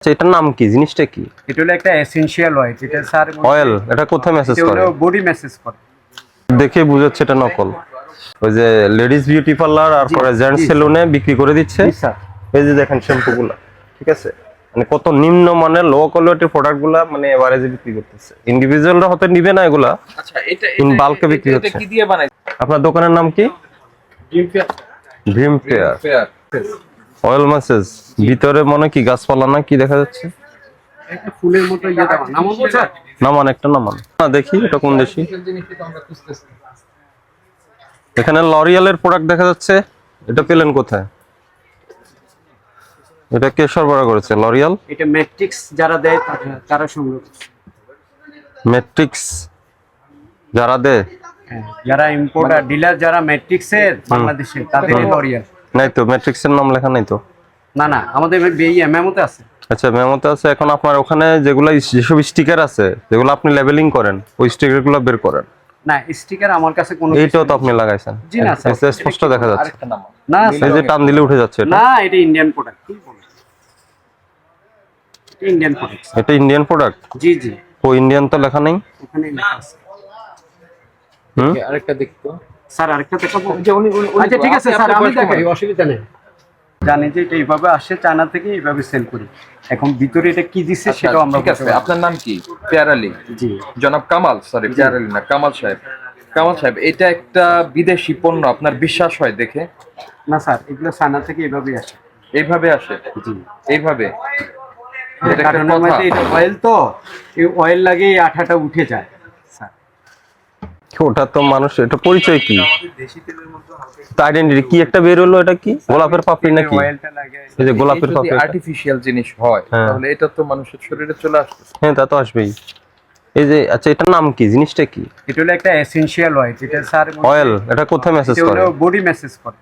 আচ্ছা এটার নাম কি? জিনিসটা কি? এটা হলো একটা এসেনশিয়াল অয়েল এটা স্যার অয়েল এটা কোথায় মেসেজ করে? বডি মেসেজ করে। দেখে বুঝাচ্ছে এটা নকল। ওই যে লেডিস বিউটি পার্লার আর পরে জেন্টস সেলুনে বিক্রি করে দিচ্ছে। স্যার। এই যে দেখেন শ্যাম্পু গুলা ঠিক আছে? মানে কত নিম্ন মানের লো কোয়ালিটির প্রোডাক্টগুলা মানে এভারেজে বিক্রি করতেছে। ইন্ডিভিজুয়ালরা হতে নিবে না এগুলা আচ্ছা এটা এ এটা- বিক্রি হচ্ছে। কি দিয়ে বানাইছে আপনার দোকানের নাম কি? Bhim pair fair oil massage ভিতরে মনে কি গাছপালা না কি দেখা যাচ্ছে? একটা ফুলের মতো ইয়ে স্যার নামান একটা নামান। না দেখি এটা কোন দেশি? এখানে লরিয়ালের প্রোডাক্ট দেখা যাচ্ছে। এটা পেলেন কোথায়? এটা কে সরবরাহ করেছে? লরিয়াল এটা ম্যাট্রিক্স যারা দেয় তারা- সংগ্রহ ম্যাট্রিক্স যারা দে হ্যাঁ, যারা ইম্পোর্টার ডিলার যারা ম্যাট্রিক্সের বাংলাদেশে তাদের লরিয়াল নাই তো ম্যাট্রিক্সের নাম লেখা নাই তো? না না আমাদের বেই এমএমওতে আছে। আচ্ছা মেমোতে আছে এখন আপনার ওখানে যেগুলো যেসব স্টিকার আছে যেগুলো আপনি লেবেলিং করেন ওই স্টিকারগুলো বের করেন। না স্টিকার আমার কাছে কোনো এইটাও তো আপনি লাগাইছেন। জি না, স্যার। এটা স্পষ্ট দেখা যাচ্ছে। আরেকটা নাম? না এই যে টান দিলে উঠে যাচ্ছে এটা। না এটা ইন্ডিয়ান প্রোডাক্ট কি বলেন? ইন্ডিয়ান প্রোডাক্ট এটা ইন্ডিয়ান প্রোডাক্ট জি জি। ও ইন্ডিয়ান তো লেখা নেই? ওখানে লেখা আছে। হুম? আরেকটা দেখতো। স্যার আরেকটা দেখাবো যে উনি উনি- উনি- আচ্ছা ঠিক আছে স্যার আমি দেখাই। অসুবিধা নেই। জানি যে এটা এইভাবে আসে চায়না থেকে এইভাবে সেল করি। এখন ভিতরে এটা কি দিচ্ছে সেটাও আমরা ঠিক আছে। আপনার নাম কি? পেয়ার আলী। জি। জনাব কামাল সরি পেয়ার আলী না কামাল সাহেব। কামাল সাহেব এটা একটা বিদেশি পণ্য আপনার বিশ্বাস হয় দেখে? না স্যার এগুলো চায়না থেকে এইভাবেই আসে। এইভাবে আসে? জি। এইভাবে? এটা কারণ কথা। এটা অয়েল তো এই অয়েল লাগে এই আঠাটা উঠে যায়। ওটা তো মানুষ এটা পরিচয় কি? আইডেন্টিটি কি একটা বের হলো এটা কি? গোলাপের পাপড়ি নাকি? এই যে গোলাপের পাপড়ি আর্টিফিশিয়াল জিনিস হয় হ্যাঁ। তাহলে এটা তো মানুষের শরীরে চলে আসছে হ্যাঁ তা তো আসবেই। এই যে আচ্ছা এটার নাম কি? জিনিসটা কি? এটা হলো একটা এসেনশিয়াল অয়েল এটা স্যার অয়েল এটা কোথায় মেসেজ করে? বডি মেসেজ করে।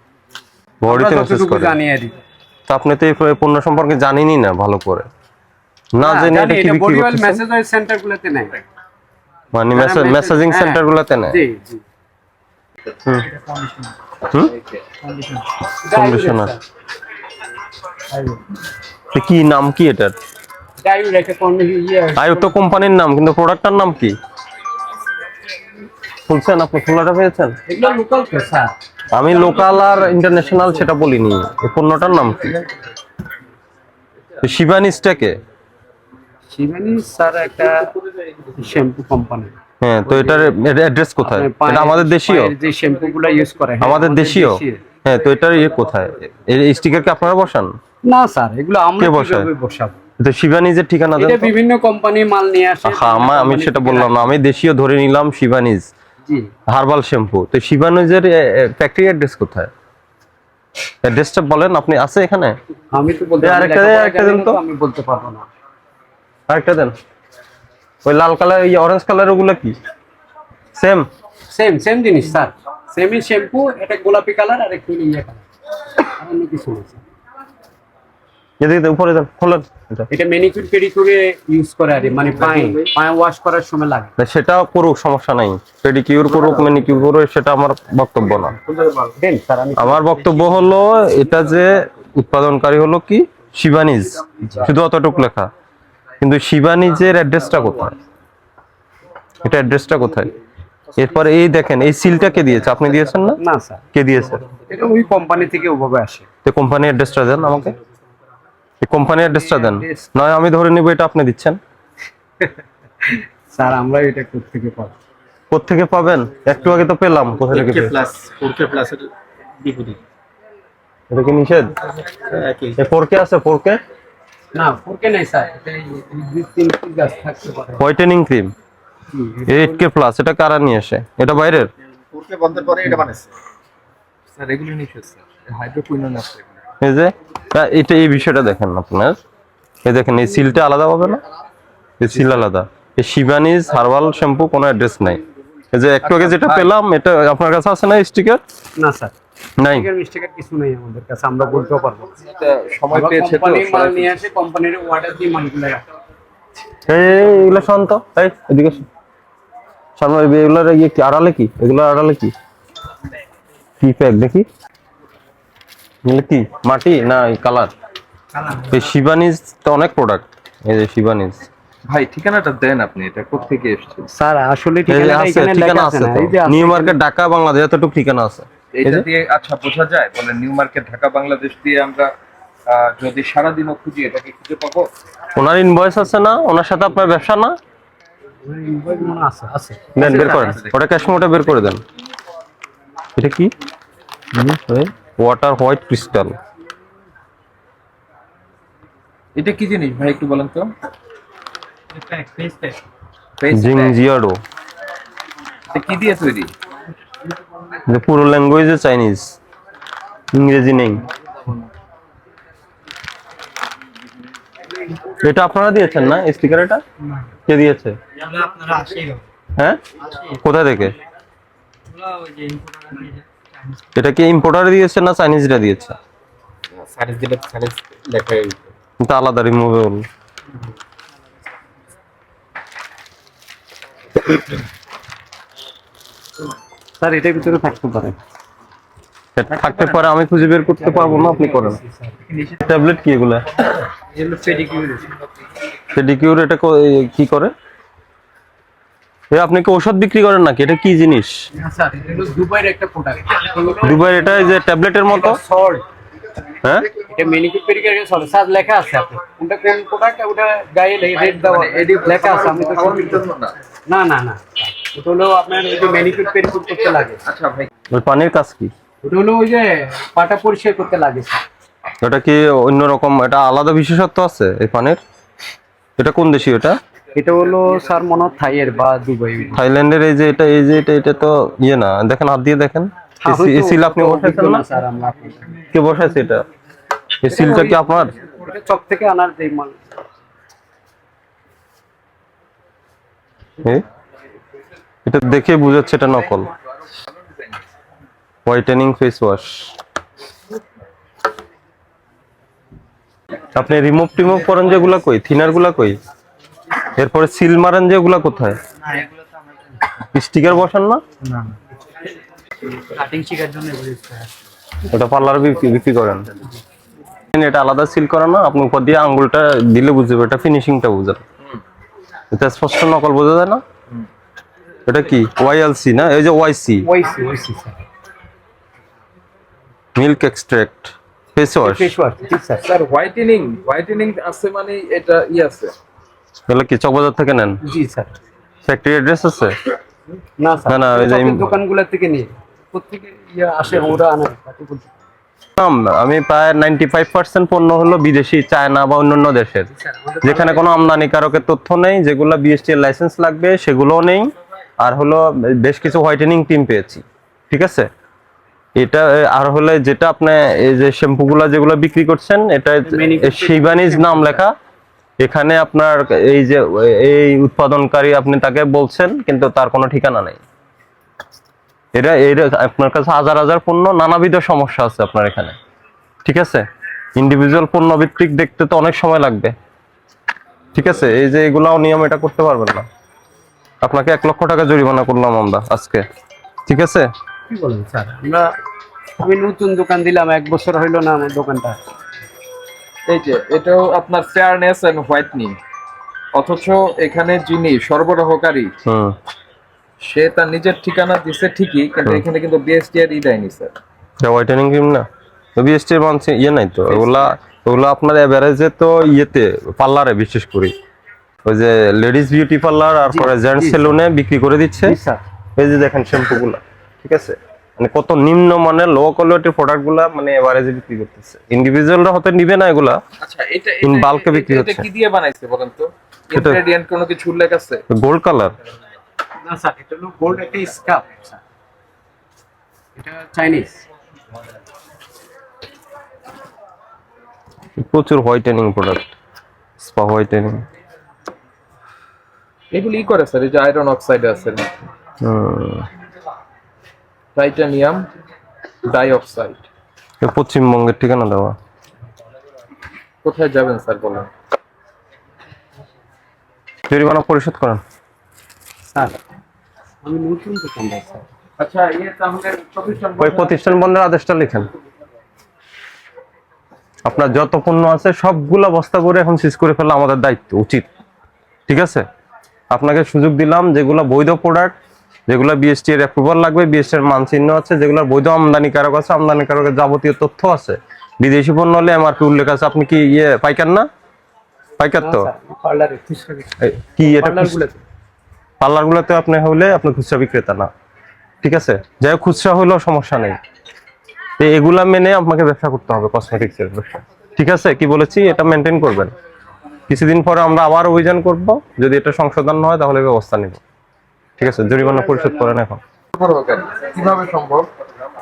বডিতে মেসেজ করে। জানি আর কি। তা আপনি তো এই পণ্য সম্পর্কে জানেনই না ভালো করে। না জেনে এটা কি বডি অয়েল মেসেজ অয়েল সেন্টারগুলোতে নেয় মানে মেসেজিং হ্যাঁ। সেন্টার গুলোতে নেয়? জি জি। হুম। কন্ডিশনার কি নাম কি এটার? আয়ু তো কোম্পানির নাম কিন্তু প্রোডাক্টটার নাম কি? শুনছেন আপনি খোলাটা পেয়েছেন? আমি লোকাল আর ইন্টারন্যাশনাল সেটা বলিনি। এই পণ্যটার নাম কি? শিবানিসটাকে শিবানী স্যার একটা শ্যাম্পু কোম্পানি হ্যাঁ তো এটার অ্যাড্রেস কোথায়? এটা আমাদের দেশীয়? যে ইউজ করে হ্যাঁ, আমাদের দেশীয়? হ্যাঁ তো এটার ইয়ে কোথায়? এই স্টিকার কি আপনারা বসান? না স্যার এগুলো আমরা? কীভাবে বসাবো? তো শিবানিজের ঠিকানা দেন এটা বিভিন্ন কোম্পানি মাল নিয়ে আসে। হ্যাঁ আমি সেটা বললাম না আমি দেশীয় ধরে নিলাম শিবানিজ। Herbal shampoo. তো শিবানিজের ফ্যাক্টরি অ্যাড্রেস কোথায়? অ্যাড্রেসটা বলেন আপনি আছে এখানে? আমি তো বলতে আরেকটা- আরেকটা দেন তো। আমি বলতে পারব না। আরেকটা দেন। ওই লাল কালার এই অরেঞ্জ কালার ওগুলো কি? সেম সেম সেম জিনিস স্যার সেমই শ্যাম্পু এটা গোলাপি কালার আর একটু ইয়ে কালার। আর অন্য কিছু না স্যার এদিকে উপরে দেন খোলেন। এটা। এটা ম্যানিকিউর পেডিকিউরে ইউজ করে আর মানে পায়ে পায়ে ওয়াশ করার সময় লাগে। সেটা করুক সমস্যা নাই। পেডিকিউর করুক ম্যানিকিউর করুক সেটা আমার বক্তব্য না। দেন স্যার আমি আমার বক্তব্য হলো এটা যে উৎপাদনকারী হলো কি? শিবানিজ শুধু অতটুকু লেখা। কিন্তু শিবানিজের অ্যাড্রেসটা কোথায়? এটা অ্যাড্রেসটা কোথায়? এরপরে এই দেখেন এই সিলটা কে দিয়েছে? আপনি দিয়েছেন না? না স্যার। কে দিয়েছে? এটা ওই কোম্পানি থেকে ওভাবে আসে। তো কোম্পানির অ্যাড্রেসটা দেন আমাকে। এই কোম্পানির অ্যাড্রেসটা দেন। নয় আমি ধরে নিব এটা আপনি দিচ্ছেন। স্যার আমরা এটা থেকে পাবো? কোথেকে পাবেন? একটু আগে তো পেলাম কোথা থেকে? প্লাস ফোর কে প্লাসের বিপরীত। এটা কি নিষেধ? একই। ফোর কে আছে ফোর কে না ফোরকে নাই স্যার এটা গাছ থাকতে পারে। Whitening cream eight K plus এটা কারা নিয়ে আসে? এটা বাইরের? ফোর কে বন্ধের পরে এটা বানাইছে। স্যার এগুলো হাইড্রোকুইনন আছে এই যে তা এটা এই বিষয়টা দেখেন আপনার। এই দেখেন এই সিলটা আলাদা পাবে না? এই সিল আলাদা। এই শিবানিজ হার্বাল শ্যাম্পু কোনো অ্যাড্রেস নাই। এই যে একটু আগে যেটা পেলাম এটা আপনার কাছে আছে না স্টিকার না স্যার। নাই। মিস্টেকের মিস্টেকের কিছু নেই আমাদের কাছে আমরা বলতেও পারব সময় পেয়েছে তো মাল নিয়ে আসে কোম্পানির অর্ডার দিয়ে মালগুলো রাখে। এই শান্ত এদিকে সামনে ওই এগুলোর ইয়ে কি আড়ালে কি? এগুলো আড়ালে কি? কি প্যাক দেখি? এগুলো কি? মাটি না কালার এই শিবানিজ তো অনেক প্রোডাক্ট এই যে শিবানিজ ভাই ঠিকানাটা দেন আপনি এটা কোথেকে এসছে? স্যার আসলে আছে এখানে ঠিকানা লেখা আছে নিউ মার্কেট ঢাকা বাংলাদেশ এতটুকু ঠিকানা আছে। এটা দিয়ে আচ্ছা বোঝা যায় বলে নিউ মার্কেট ঢাকা বাংলাদেশ দিয়ে আমরা যদি সারাদিনও খুঁজি এটাকে খুঁজে পাবো? ওনার ইনভয়েস আছে না? ওনার সাথে আপনার ব্যবসা না? আছে আছে দেন বের করেন। ওটা ক্যাশ মোটা বের করে দেন। এটা কি? ওয়াটার হোয়াইট ক্রিস্টাল এটা কি জিনিস ভাই একটু বলেন তো? Face এটা কি দিয়ে তৈরি? যে পুরো ল্যাঙ্গুয়েজে চাইনিজ ইংরেজি নেই। এটা আপনারা দিয়েছেন না? স্টিকার এটা? কে দিয়েছে? হ্যাঁ? কোথা থেকে? এটা কি ইম্পোর্টার দিয়েছে না চাইনিজরা দিয়েছে? আলাদা রিমুভেবল স্যার এটার ভিতরে থাকতে পারে। থাকতে পারে আমি খুঁজে বের করতে পারব না আপনি করেন। ট্যাবলেট কি এগুলা? এগুলো পেডিকিউর পেডিকিউর এটা কি করে? আপনি কি ওষুধ বিক্রি করেন নাকি? এটা কি জিনিস? স্যার এটা হলো দুবাইয়ের একটা প্রোডাক্ট দুবাই এটা এই যে ট্যাবলেটের মতো? সল্ট হ্যাঁ? এটা মেনিকিউর পেডিকিউর সল্ট স্যার লেখা আছে আপনি। কোনটা কোন প্রোডাক্ট ওটা গায়ে রেড লেখা আছে আমি তো না। না না না। ওটা হলো আপনার ওই যে পেডিকিউর করতে লাগে। আচ্ছা ভাই। ওই পানির কাজ কি? ওটা হলো ওই যে পাটা পরিষ্কার করতে লাগে এটা কি অন্যরকম এটা আলাদা বিশেষত্ব আছে এই পানির? এটা কোন দেশি এটা? এটা হলো স্যার মনে হয় থাইয়ের বা দুবাই থাইল্যান্ডের এই যে এটা এই যে এটা এটা তো ইয়ে না। দেখেন হাত দিয়ে দেখেন। হ্যাঁ, এই সিল আপনি বসাইছেন না? স্যার আমরা কে বসাইছে এটা? এই সিলটা কি আপনার? চক থেকে আনার যে মাল। এটা দেখে বুঝাচ্ছে এটা নকল। হোয়াইটেনিং ফেস ওয়াশ আপনি রিমুভ টিমুভ করেন যেগুলা কই? থিনারগুলা কই? এরপরে সিল মারেন যেগুলা কোথায়? স্টিকার বসান না? কাটিং জন্য ওটা পার্লার বিক্রি করেন। এটা আলাদা সিল করা না আপনি উপর দিয়ে আঙ্গুলটা দিলে বুঝবে এটা ফিনিশিংটা বুঝাবে। এটা স্পষ্ট নকল বোঝা যায় না? এটা কি? ওয়াইএলসি না? এই যে Y C ওইসি sir milk extract face wash face wash ঠিক স্যার স্যার হোয়াইটেনিং হোয়াইটেনিং আছে মানে এটা ই আছে। এগুলো কি চকবাজার থেকে নেন? জি স্যার ফ্যাক্টরি অ্যাড্রেস আছে? না স্যার না, না, ওই যে দোকানগুলো থেকে নিয়ে। প্রত্যেকে ইয়ে আসে ওরা আনে। আমি প্রায় নাইনটি ফাইভ পার্সেন্ট পণ্য হলো বিদেশি, চায়না বা অন্যান্য দেশের। যেখানে কোনো আমদানিকারকের তথ্য নেই, যেগুলো বিএসটি লাইসেন্স লাগবে, সেগুলোও নেই। আর হলো বেশ কিছু হোয়াইটেনিং টিম পেয়েছি। ঠিক আছে? এটা, আর হলে যেটা আপনি এই যে শ্যাম্পুগুলো যেগুলো বিক্রি করছেন, এটা শিবানিজ নাম লেখা। এখানে আপনার এই যে, এই উৎপাদনকারী আপনি তাকে বলছেন, কিন্তু তার কোনো ঠিকানা নেই। এটা এটা আপনার কাছে হাজার হাজার পণ্য নানাবিধ সমস্যা আছে আপনার এখানে। ঠিক আছে? ইন্ডিভিজুয়াল পণ্য ভিত্তিক দেখতে তো অনেক সময় লাগবে। ঠিক আছে? এই যে এগুলাও নিয়ম এটা করতে পারবেন না। আপনাকে এক লক্ষ টাকা জরিমানা করলাম আমরা আজকে। ঠিক আছে? কি বলেন স্যার? আমরা আমি নতুন দোকান দিলাম এক বছর হইল না আমার দোকানটা। এই যে এটাও আপনার ফেয়ারনেস এন্ড হোয়াইটনিং অথচ এখানে যিনি সরবরাহকারী হুম। সে তার নিজের ঠিকানা দিছে ঠিকই কিন্তু এখানে কিন্তু বিএসটি এর ই দেয়নি স্যার এটা হোয়াইটেনিং ক্রিম না? তো বিএসটি এর মানছে ইয়ে নাই তো? ওগুলা ওগুলা আপনার এভারেজে তো ইয়েতে পার্লারে বিশেষ করে। ওই যে লেডিস বিউটি পার্লার আর পরে জেন্টস সেলুনে বিক্রি করে দিচ্ছে। এই যে দেখেন শ্যাম্পুগুলা ঠিক আছে? মানে কত নিম্ন মানের লো কোয়ালিটির প্রোডাক্টগুলা মানে এভারেজে বিক্রি করতেছে। ইন্ডিভিজুয়ালরা হতে নিবে না এগুলা। আচ্ছা এটা bulk এ বিক্রি এটা কি দিয়ে বানাইছে বলেন তো? ইনগ্রেডিয়েন্ট কোনো কিছু উল্লেখ আছে? গোল্ড কালার না স্যার এটা হলো গোল্ড একটা স্কাপ স্যার। এটা চাইনিজ প্রচুর হোয়াইটেনিং প্রোডাক্ট স্পা হোয়াইটেনিং এগুলি ই করে স্যার এই যে আয়রন অক্সাইড আছে টাইটানিয়াম ডাইঅক্সাইড পশ্চিমবঙ্গের ঠিকানা দেওয়া। কোথায় যাবেন স্যার বলেন? জরিমানা পরিশোধ করেন। স্যার আমি নতুন দোকানদার স্যার। আচ্ছা ইয়ে তাহলে প্রতিষ্ঠান ওই প্রতিষ্ঠান বন্ধের আদেশটা লিখেন। আপনার যত পণ্য আছে সবগুলা বস্তা করে এখন সিজ করে ফেলা আমাদের দায়িত্ব উচিত। ঠিক আছে? আপনাকে সুযোগ দিলাম যেগুলো বৈধ প্রোডাক্ট যেগুলো বিএসটি এর অ্যাপ্রুভাল লাগবে বিএসটি এর মানচিহ্ন আছে যেগুলো বৈধ আমদানিকারক আছে আমদানিকারকের যাবতীয় তথ্য আছে। বিদেশি পণ্য হলে এমআরপি উল্লেখ আছে। আপনি কি ইয়ে পাইকার না? পাইকার তো? কি এটা পার্লারগুলোতে। পার্লার গুলোতে আপনি হলে আপনি খুচরা বিক্রেতা না। ঠিক আছে? যাই হোক, খুচরা হইলেও সমস্যা নেই। এগুলা মেনে আপনাকে ব্যবসা করতে হবে কসমেটিক্সের ব্যবসা। ঠিক আছে? কি বলেছি? এটা মেনটেন করবেন। কিছুদিন পরে আমরা আবার অভিযান করব। যদি এটা সংশোধন হয়, তাহলে ব্যবস্থা নিব। ঠিক আছে? জরিমানা পরিশোধ করেন এখন। কীভাবে সম্ভব?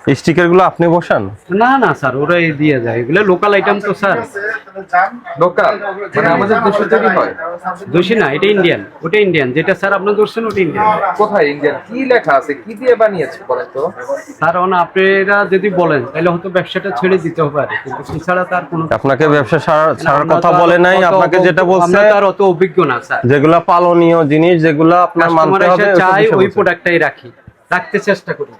স্টিকারগুলো আপনি বসান? না না স্যার ওরাই দিয়ে যায়। এগুলো লোকাল আইটেম তো স্যার। লোকাল মানে আমাদের দেশে তৈরি হয়? দোষী না এটা ইন্ডিয়ান ওটা ইন্ডিয়ান যেটা স্যার আপনি ধরছেন ওটা ইন্ডিয়ান কোথায় ইন্ডিয়ান কি লেখা আছে? কি দিয়ে বানিয়েছে বলেন তো? স্যার অন আপনারা যদি বলেন তাহলে হয়তো ব্যবসাটা ছেড়ে দিতে পারে কিন্তু এছাড়া তার কোনো আপনাকে ব্যবসা ছাড়ার কথা বলে নাই আপনাকে যেটা বলছে আমরা তো আর অত অভিজ্ঞ না স্যার। যেগুলা পালনীয় জিনিস যেগুলা আপনার মানতে হবে চাই ওই প্রোডাক্টটাই রাখি রাখতে চেষ্টা করি।